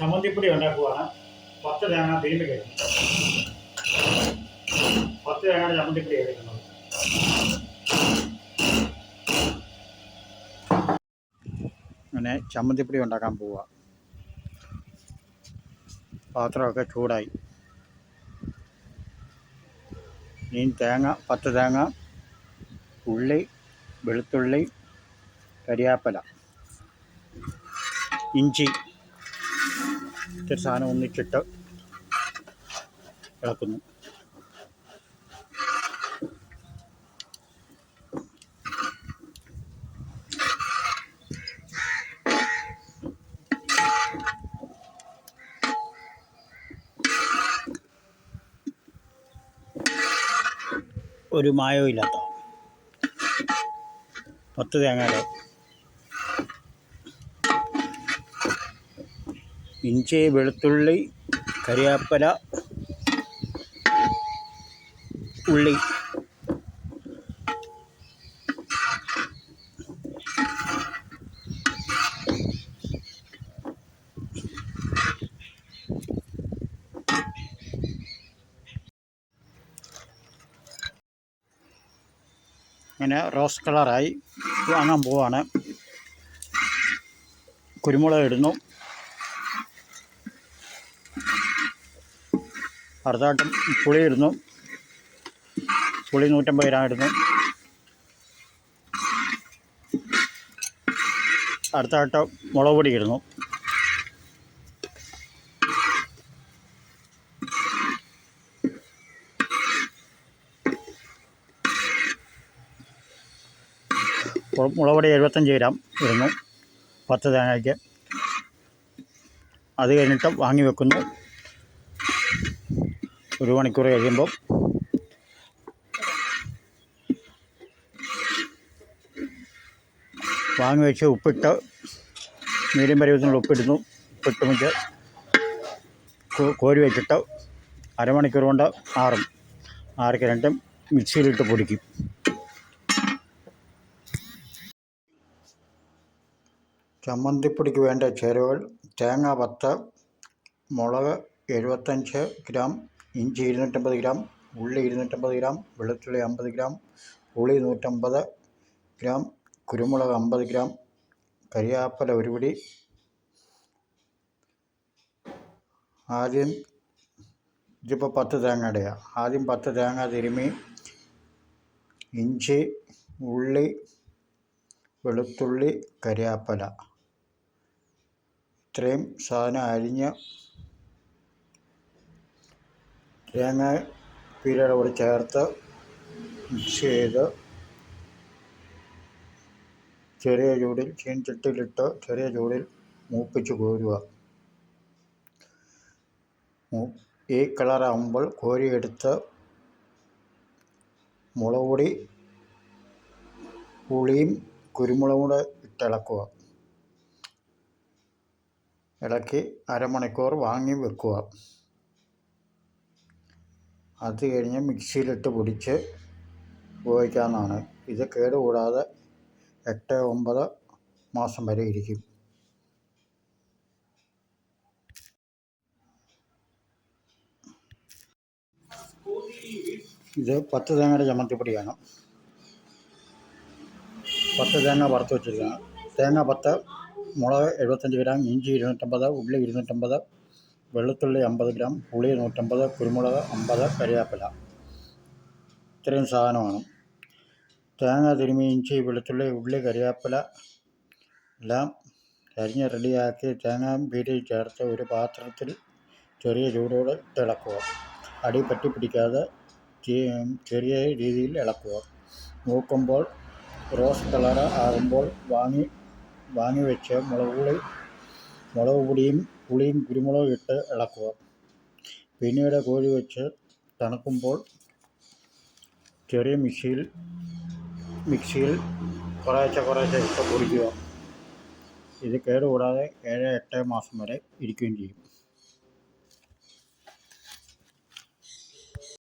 ചമ്മന്തിപ്പൊടി ഉണ്ടാക്കുവാണ്. പത്ത് തേങ്ങ തിരുമ്പി കഴിക്കുന്നത് പത്ത് തേങ്ങയുടെ ചമ്മന്തിപ്പൊടി കഴിക്കുന്നത് അങ്ങനെ ചമ്മന്തിപ്പൊടി ഉണ്ടാക്കാൻ പോവുക പാത്രമൊക്കെ ചൂടായി. ഈ തേങ്ങ പത്ത് തേങ്ങ ഉള്ളി വെളുത്തുള്ളി കരിയാപ്പല ഇഞ്ചി ഇത്തിരി സാധനം ഒന്നിച്ചിട്ട് ഇളക്കുന്നു. ഒരു മായവും ഇല്ലാത്ത പത്ത് തേങ്ങയുടെ ഇഞ്ചി വെളുത്തുള്ളി കരിയാപ്പല ഉള്ളി. ഇങ്ങനെ റോസ് കളറായി വാങ്ങാൻ പോവാണ്. കുരുമുളക് ഇടുന്നു. അടുത്തായിട്ട് പുളി ഇടുന്നു പുളി നൂറ്റമ്പത് ഗ്രാം ഇടുന്നു അടുത്തായിട്ട് മുളക് പൊടി ഇടുന്നു മു- മുളക് പൊടി എഴുപത്തഞ്ച് ഗ്രാം ഇരുന്നു പത്ത് തേങ്ങയ്ക്ക്. അത് കഴിഞ്ഞിട്ട് വാങ്ങി വെക്കുന്നു. ഒരു മണിക്കൂർ കഴിയുമ്പോൾ വാങ്ങി വെച്ച് ഉപ്പിട്ട് മീഡിയം പരുവത്തിനുള്ള ഉപ്പിടുന്നു. ഉപ്പിട്ട് വെച്ച് കോരി വെച്ചിട്ട് അരമണിക്കൂർ കൊണ്ട് ആറും. ആറൊക്കെ രണ്ടും മിക്സിയിലിട്ട് പൊടിക്കും. ചമ്മന്തിപ്പൊടിക്ക് വേണ്ട ചേരുവകൾ തേങ്ങ പത്ത് മുളക് എഴുപത്തഞ്ച് ഗ്രാം ഇഞ്ചി ഇരുന്നൂറ്റമ്പത് ഗ്രാം ഉള്ളി ഇരുന്നൂറ്റമ്പത് ഗ്രാം വെളുത്തുള്ളി അമ്പത് ഗ്രാം പുളി നൂറ്റമ്പത് ഗ്രാം കുരുമുളക് അമ്പത് ഗ്രാം കരിയാപ്പല ഒരു പിടി. ആദ്യം ഇതിപ്പോൾ പത്ത് തേങ്ങയുടെയാണ് ആദ്യം പത്ത് തേങ്ങ തിരുമി ഇഞ്ചി ഉള്ളി വെളുത്തുള്ളി കരിയാപ്പല. ഇത്രയും സാധനം അരിഞ്ഞ് തേങ്ങ പീരയുടെ കൂടെ ചേർത്ത് മിക്സ് ചെയ്ത് ചെറിയ ചൂടിൽ ചീൻചട്ടിയിലിട്ട് ചെറിയ ചൂടിൽ മൂപ്പിച്ച് കോരുക. ഈ കളറാകുമ്പോൾ കോരിയെടുത്ത് മുളക് പൊടി പുളിയും കുരുമുളകും കൂടെ ഇട്ടിളക്കുക. ഇളക്കി അരമണിക്കൂർ വാങ്ങി വെക്കുക. അത് കഴിഞ്ഞ് മിക്സിയിലിട്ട് പൊടിച്ച് ഉപയോഗിക്കാവുന്നതാണ്. ഇത് കേടുകൂടാതെ എട്ട് ഒമ്പത് മാസം വരെ ഇരിക്കും. ഇത് പത്ത് തേങ്ങയുടെ ചമ്മന്തിപ്പൊടിയാണ്. പത്ത് തേങ്ങ വറുത്ത് വെച്ചിരിക്കുകയാണ്. തേങ്ങ പത്ത് മുളക് എഴുപത്തഞ്ച് ഗ്രാം ഇഞ്ചി ഇരുന്നൂറ്റമ്പത് ഉള്ളി ഇരുന്നൂറ്റമ്പത് വെളുത്തുള്ളി അമ്പത് ഗ്രാം പുളി നൂറ്റമ്പത് കുരുമുളക് അമ്പത് കരിവേപ്പില ഇത്രയും സാധനമാണ്. തേങ്ങ തിരുമി ഇഞ്ചി വെളുത്തുള്ളി ഉള്ളി കരിവേപ്പില എല്ലാം അരിഞ്ഞ് റെഡിയാക്കി തേങ്ങ പീരിയും ചേർത്ത് ഒരു പാത്രത്തിൽ ചെറിയ ചൂടോടെ ഇളക്കുക. അടി പറ്റി പിടിക്കാതെ ചെറിയ രീതിയിൽ ഇളക്കുക. നോക്കുമ്പോൾ റോസ് കളറ് ആകുമ്പോൾ വാങ്ങി വാങ്ങി വെച്ച് മുളക് പൊടി മുളക് പൊടിയും പുളിയും കുരുമുളകും ഇട്ട് ഇളക്കുക. പിന്നീട് കോഴി വെച്ച് തണുക്കുമ്പോൾ ചെറിയ മിക്സിയിൽ മിക്സിയിൽ കുറേശ്ശെ കുറേശ്ശെ ഇട്ട് പൊടിക്കുക. ഇത് കേടുകൂടാതെ ഏഴ് എട്ട് മാസം വരെ ഇരിക്കുകയും ചെയ്യും.